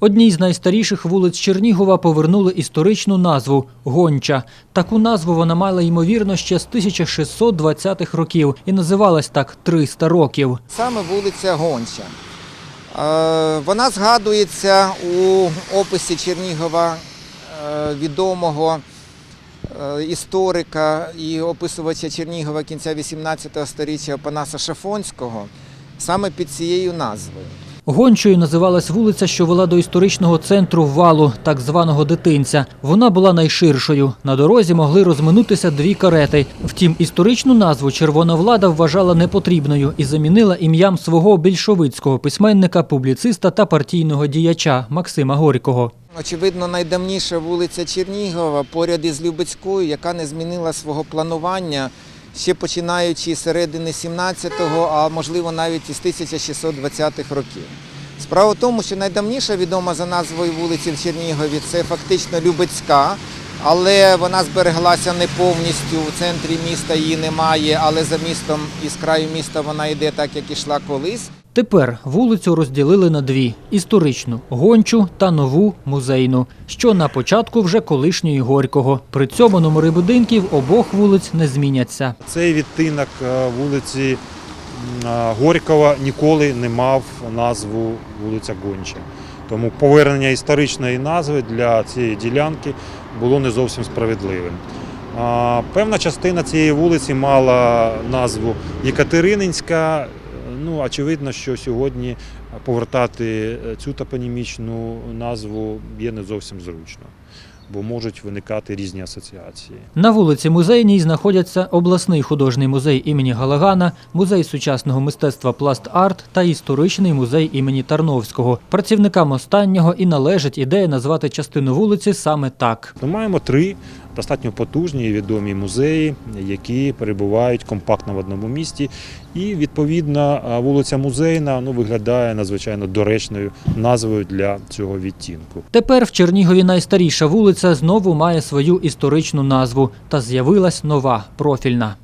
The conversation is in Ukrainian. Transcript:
Одній з найстаріших вулиць Чернігова повернули історичну назву Гонча. Таку назву вона мала ймовірно ще з 1620-х років і називалась так 300 років. Саме вулиця Гонча. Е, Вона згадується у описі Чернігова е, відомого е, історика і описувача Чернігова кінця 18 століття Панаса Шафонського саме під цією назвою. Гончою називалась вулиця, що вела до історичного центру валу, так званого дитинця. Вона була найширшою. На дорозі могли розминутися дві карети. Втім, історичну назву червона влада вважала непотрібною і замінила ім'ям свого більшовицького письменника, публіциста та партійного діяча Максима Горького. Очевидно, найдавніша вулиця Чернігова поряд із Любецькою, яка не змінила свого планування ще починаючи з середини 17-го, а можливо навіть із 1620-х років. Справа в тому, що найдавніша відома за назвою вулиці в Чернігові це фактично Любецька, але вона збереглася не повністю. У центрі міста її немає, але за містом і з краю міста вона йде так, як ішла колись. Тепер вулицю розділили на дві: історичну гончу та нову музейну, що на початку вже колишньої Горького. При цьому номери будинків обох вулиць не зміняться. Цей відтинок е, вулиці е, Горького ніколи не мав назву вулиця Гонча. Тому повернення історичної назви для цієї ділянки було не зовсім справедливим. Певна частина цієї вулиці мала назву Єкатерининська. Ну, очевидно, що сьогодні повертати е, цю топонімічну назву є не зовсім зручно, бо можуть виникати різні асоціації. На вулиці Музейній знаходяться обласний художній музей імені Галагана, музей сучасного мистецтва Пласт Арт та історичний музей імені Тарновського. Працівникам останнього і належить ідея назвати частину вулиці саме так. Ми маємо три достатньо потужні і відомі музеї, які перебувають компактно в одному місті. І відповідно вулиця музейна ну, виглядає надзвичайно доречною назвою для цього відтінку. Тепер в Чернігові найстаріша вулиця знову має свою історичну назву та з'явилась нова профільна.